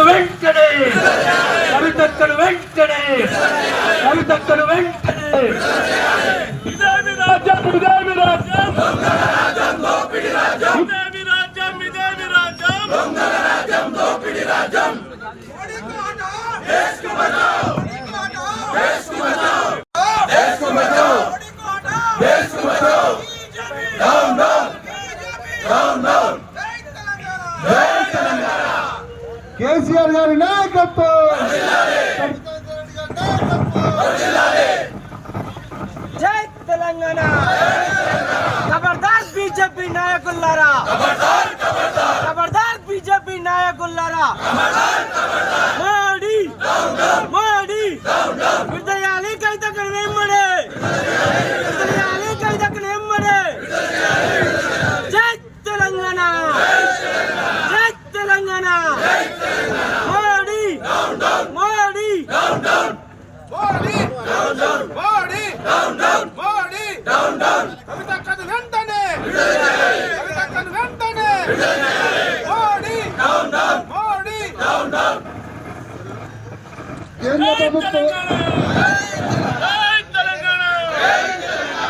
వెంటనే కవితక్కలు వెంటనే కవితక్కలు వెంటనే ఇదేమి రాజ్యం ఇదేమి రాజ్యం ఇదేమి రాజ్యం ఇదేమి రాజ్యం. కేసీఆర్ గారి నాయకత్వం జై తెలంగాణ ఖబర్దార్ బీజేపీ నాయకులారా ఖబర్దార్ బీజేపీ నాయకులారా మోడీ మోడీ విడదయాలి కైతక్కడు వెంబడే విడదయాలి కైతక్కడు వెంబడే జై తెలంగాణ జై తెలంగాణ మోడీ మోడీ కేంద్ర ప్రభుత్వం జై తెలంగాణ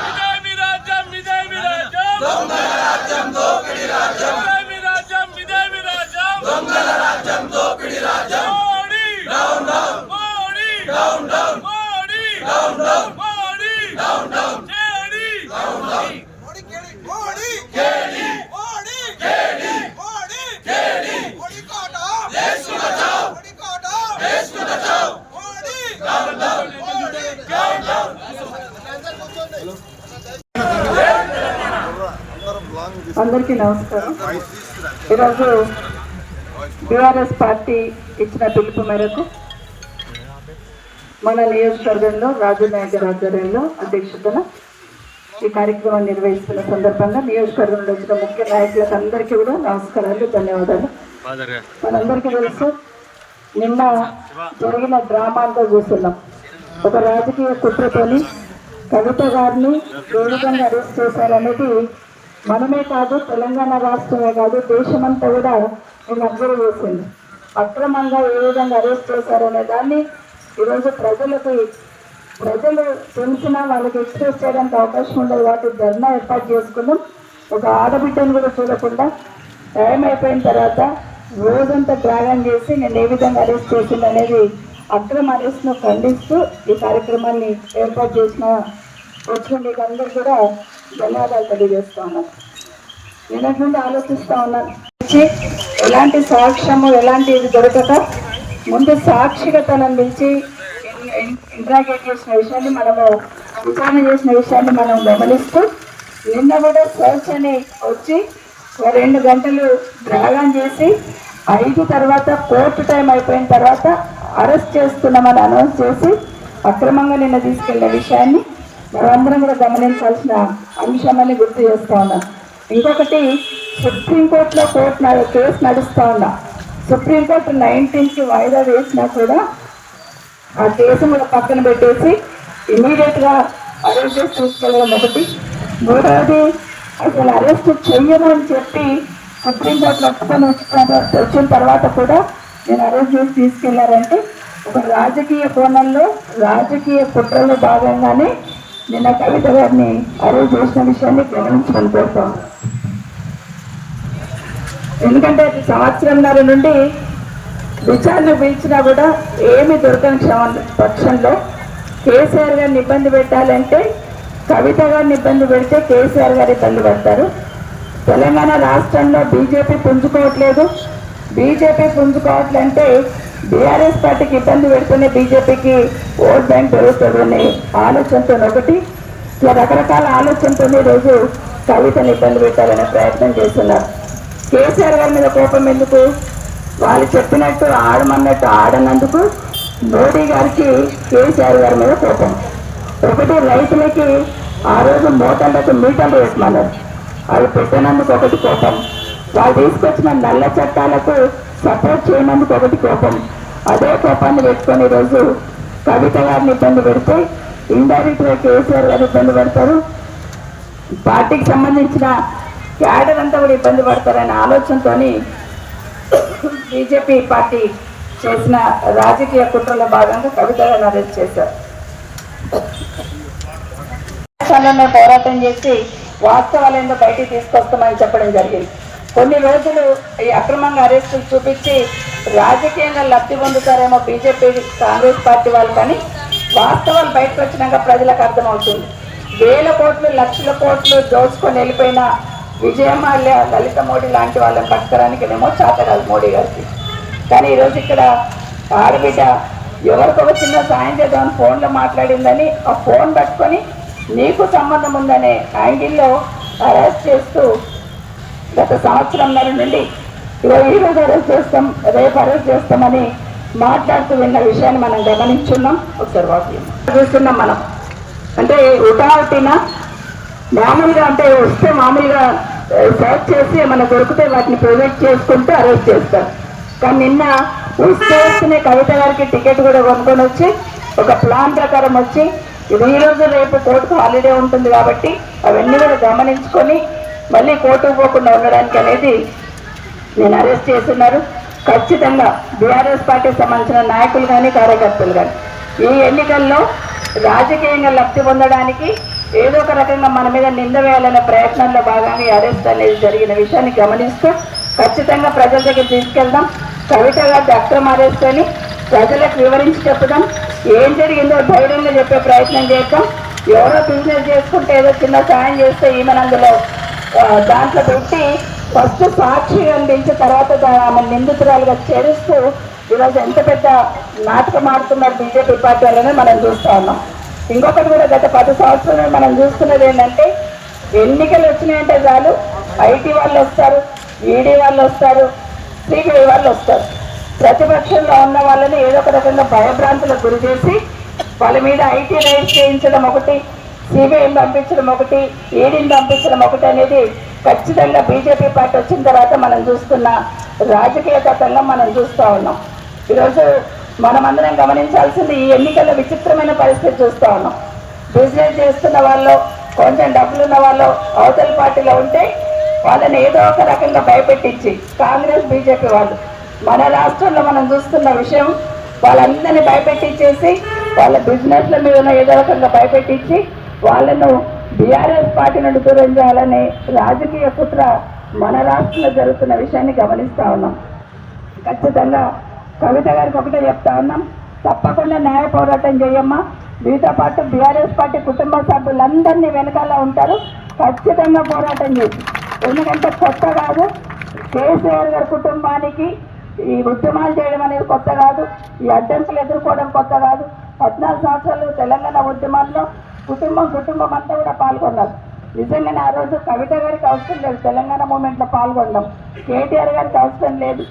ఇదేమి రాజ్యం ఇదేమి రాజ్యం దొంగల రాజ్యం దోపిడి రాజ్యం ఇదేమి రాజ్యం ఇదేమి రాజ్యం దొంగల రాజ్యం దోపిడి రాజ్యం Modi down down Modi down down Modi down down Modi down down JD down down అందరికీ నమస్కారం. ఈరోజు బీఆర్ఎస్ పార్టీ ఇచ్చిన పిలుపు మేరకు మన నియోజకవర్గంలో రాజు నాయక్ ఆధ్వర్యంలో అధ్యక్షతన ఈ కార్యక్రమం నిర్వహిస్తున్న సందర్భంగా నియోజకవర్గంలో వచ్చిన ముఖ్య నాయకులకు అందరికీ కూడా నమస్కారాలు ధన్యవాదాలు. మనందరికీ తెలుసు నిన్న జరిగిన డ్రామా అంతా చూస్తున్నాం. ఒక రాజకీయ కుట్రతోని కవిత గారిని ఏ విధంగా అరెస్ట్ చేశారనేది మనమే కాదు తెలంగాణ రాష్ట్రమే కాదు దేశమంతా కూడా నేను అబ్జర్వ్ చేసింది. అక్రమంగా ఏ విధంగా అరెస్ట్ చేశారనే దాన్ని ఈరోజు ప్రజలకు ప్రజలు తెలిసినా వాళ్ళకి ఎక్స్ప్రెస్ చేయడానికి అవకాశం ఉండదు కాబట్టి ధర్నా ఏర్పాటు చేసుకున్నాం. ఒక ఆడబిడ్డను కూడా చూడకుండా టైం అయిపోయిన తర్వాత రోజంతా త్యాగం చేసి నేను ఏ విధంగా అరెస్ట్ చేసింది అనేది అక్రమ అరెస్ట్ను ఖండిస్తూ ఈ కార్యక్రమాన్ని ఏర్పాటు చేసిన వచ్చిన మీకు అందరూ కూడా ధన్యవాదాలు తెలియజేస్తా ఉన్నాను నిన్నటి నుండి ఆలోచిస్తా ఉన్నాను ఎలాంటి సాక్ష్యము ఎలాంటి ఇది దొరకక ముందు సాక్షిగా తనని పిలిచి ఇంట్రాగేట్ చేసిన విషయాన్ని మనము విచారణ చేసిన విషయాన్ని మనం గమనిస్తూ నిన్న కూడా సర్చ్ అని వచ్చి రెండు గంటలు డ్రాగన్ చేసి ఐదు తర్వాత కోర్టు టైం అయిపోయిన తర్వాత అరెస్ట్ చేస్తున్నామని అనౌన్స్ చేసి అక్రమంగా నిన్న తీసుకెళ్ళిన విషయాన్ని మనందరం కూడా గమనించాల్సిన అంశమని గుర్తు చేస్తా ఉన్నాం. ఇంకొకటి సుప్రీంకోర్టులో కోర్టు నడు- కేసు నడుస్తూ ఉన్నా. సుప్రీంకోర్టు నైన్టీన్కి వాయిదా వేసినా కూడా ఆ కేసు కూడా పక్కన పెట్టేసి ఇమీడియట్గా అరెస్ట్ చేసి తీసుకెళ్ళడం ఒకటి. మూడవది అసలు అరెస్ట్ చెయ్యను అని చెప్పి సుప్రీంకోర్టులో ఒప్పుకొని వచ్చిన వచ్చిన తర్వాత కూడా నేను అరెస్ట్ చేసి తీసుకెళ్ళారంటే ఒక రాజకీయ కోణంలో రాజకీయ కుట్రలో భాగంగానే నిన్న కవిత గారిని అరెస్ట్ చేసిన విషయాన్ని గమనించమని కోరుతాం ఎందుకంటే అది సంవత్సరంన్నర నుండి విచారణ పిలిచినా కూడా ఏమి దొరకని క్షమ- పక్షంలో కేసీఆర్ గారిని ఇబ్బంది పెట్టాలంటే కవిత గారిని ఇబ్బంది పెడితే కేసీఆర్ గారు ఇబ్బంది పడతారు. తెలంగాణ రాష్ట్రంలో బీజేపీ పుంజుకోవట్లేదు. బీజేపీ పుంజుకోవట్లంటే బీఆర్ఎస్ పార్టీకి ఇబ్బంది పెడితేనే బీజేపీకి ఓట్ బ్యాంక్ పెరుగుతుంది అనే ఆలోచనతో ఒకటి. ఇట్లా రకరకాల ఆలోచనతో రోజు కవితను ఇబ్బంది పెట్టాలనే ప్రయత్నం చేస్తున్నారు. కేసీఆర్ గారి మీద కోపం ఎందుకు? వాళ్ళు చెప్పినట్టు ఆడమన్నట్టు ఆడనందుకు మోడీ గారికి కేసీఆర్ గారి మీద కోపం. ఒకటి రైతులకి ఆ రోజు మోటార్లకు మీటర్లు వేసమన్నారు అవి పెట్టినందుకు ఒకటి కోపం. వాళ్ళు తీసుకొచ్చిన నల్ల చట్టాలకు సపోర్ట్ చేయనందుకు ఒకటి కోపం. అదే కోపాన్ని పెట్టుకొని రోజు కవిత గారిని ఇబ్బంది పెడితే ఇండైరెక్ట్గా కేసీఆర్ గారు ఇబ్బంది పడతారు. పార్టీకి సంబంధించిన క్యాడర్ అంతా కూడా ఇబ్బంది పడతారనే ఆలోచనతోని బీజేపీ పార్టీ చేసిన రాజకీయ కుట్రలో భాగంగా కవిత గారిని అరెస్ట్ చేశారు. దేశాలను పోరాటం చేసి వాస్తవాలు ఏందో బయటికి తీసుకొస్తామని చెప్పడం జరిగింది. కొన్ని రోజులు ఈ అక్రమంగా అరెస్టులు చూపించి రాజకీయంగా లబ్ధి పొందుతారేమో బీజేపీ కాంగ్రెస్ పార్టీ వాళ్ళు కానీ వాస్తవాలు బయటకు వచ్చినాక ప్రజలకు అర్థమవుతుంది. వేల కోట్లు లక్షల కోట్లు దోచుకొని వెళ్ళిపోయిన విజయమాల్య లలిత మోడీ లాంటి వాళ్ళని పట్టుకోవడానికినేమో చాతరాదు మోడీ గారికి. కానీ ఈరోజు ఇక్కడ ఆడబిడ్డ ఎవరికొక చిన్న సాయం చేద్దామని ఫోన్లో మాట్లాడిందని ఆ ఫోన్ పట్టుకొని నీకు సంబంధం ఉందనే యాంగిల్లో అరెస్ట్ చేస్తూ గత సంవత్సరంన్నర నుండి ఈరోజు అరెస్ట్ చేస్తాం రేపు అరెస్ట్ చేస్తామని మాట్లాడుతూ విన్న విషయాన్ని మనం గమనించున్నాం. ఒకసారి వాక్యం చూస్తున్నాం మనం. అంటే ఉటాటిన మామూలుగా అంటే వస్తే మామూలుగా సెర్చ్ చేసి ఏమైనా దొరికితే వాటిని ప్రొజెక్ట్ చేసుకుంటూ అరెస్ట్ చేస్తారు. కానీ నిన్న వస్తే వస్తేనే కవిత గారికి టికెట్ కూడా కొనుక్కొని వచ్చి ఒక ప్లాన్ ప్రకారం వచ్చి ఈ రోజు రేపు కోర్టుకు హాలిడే ఉంటుంది కాబట్టి అవన్నీ కూడా గమనించుకొని మళ్ళీ కోర్టుకు పోకుండా ఉండడానికి అనేది నేను అరెస్ట్ చేస్తున్నారు. ఖచ్చితంగా బీఆర్ఎస్ పార్టీకి సంబంధించిన నాయకులు కానీ కార్యకర్తలు కానీ ఈ ఎన్నికల్లో రాజకీయంగా లబ్ధి పొందడానికి ఏదో ఒక రకంగా మన మీద నింద వేయాలనే ప్రయత్నంలో భాగంగా ఈ అరెస్ట్ అనేది జరిగిన విషయాన్ని గమనిస్తూ ఖచ్చితంగా ప్రజల దగ్గర తీసుకెళ్దాం. కవిత గారి అక్రమ అరెస్ట్ అని ప్రజలకు వివరించి చెప్పుదాం. ఏం జరిగిందో ధైర్యంగా చెప్పే ప్రయత్నం చేద్దాం. ఎవరో బిజినెస్ చేసుకుంటే ఏదో చిన్న సాయం చేస్తే ఈమెను అందులో దాంట్లో పెట్టి ఫస్ట్ సాక్షి అందించి తర్వాత ఆమె నిందితురాలుగా చేరుస్తూ ఈరోజు ఎంత పెద్ద నాటకం ఆడుతున్నారు బీజేపీ పార్టీ మనం చూస్తూ ఉన్నాం. ఇంకొకటి కూడా గత పది సంవత్సరాలు మనం చూస్తున్నది ఏంటంటే ఎన్నికలు వచ్చినాయంటే చాలు ఐటీ వాళ్ళు వస్తారు ఈడీ వాళ్ళు వస్తారు సిబిఐ వాళ్ళు వస్తారు. ప్రతిపక్షంలో ఉన్న వాళ్ళని ఏదో ఒక రకంగా భయభ్రాంతులకు గురి చేసి వాళ్ళ మీద ఐటీ రైడ్ చేయించడం ఒకటి సిబిఐని పంపించడం ఒకటి ఈడీని పంపించడం ఒకటి అనేది ఖచ్చితంగా బీజేపీ పార్టీ వచ్చిన తర్వాత మనం చూస్తున్న రాజకీయ మనం చూస్తూ ఉన్నాం. ఈరోజు మనమందరం గమనించాల్సింది ఈ ఎన్నికల్లో విచిత్రమైన పరిస్థితి చూస్తూ ఉన్నాం. బిజినెస్ చేస్తున్న వాళ్ళు కొంచెం డబ్బులు ఉన్న వాళ్ళు అవతల పార్టీలో ఉంటే వాళ్ళని ఏదో ఒక రకంగా భయపెట్టించి కాంగ్రెస్ బీజేపీ వాళ్ళు మన రాష్ట్రంలో మనం చూస్తున్న విషయం వాళ్ళందరినీ భయపెట్టించేసి వాళ్ళ బిజినెస్ల మీద ఉన్న ఏదో రకంగా భయపెట్టించి వాళ్ళను బీఆర్ఎస్ పార్టీ నుండి దూరం చేయాలనే రాజకీయ కుట్ర మన రాష్ట్రంలో జరుగుతున్న విషయాన్ని గమనిస్తూ ఉన్నాం. ఖచ్చితంగా కవిత గారికి ఒకటే చెప్తా ఉన్నాం తప్పకుండా న్యాయ పోరాటం చేయమ్మా. మీతో పాటు బీఆర్ఎస్ పార్టీ కుటుంబ సభ్యులందరినీ వెనకాల ఉంటారు. ఖచ్చితంగా పోరాటం చేసి ఎందుకంటే కొత్త కాదు కేసీఆర్ గారి కుటుంబానికి ఈ ఉద్యమాలు చేయడం అనేది కొత్త కాదు. ఈ అడ్డంకులు ఎదుర్కోవడం కొత్త కాదు. పద్నాలుగు సంవత్సరాలు తెలంగాణ ఉద్యమాల్లో కుటుంబం కుటుంబం అంతా కూడా పాల్గొన్నారు. నిజంగానే ఆ రోజు కవిత గారికి అవసరం లేదు. తెలంగాణ మూమెంట్లో పాల్గొనడం. కేటీఆర్ గారికి అవసరం లేదు.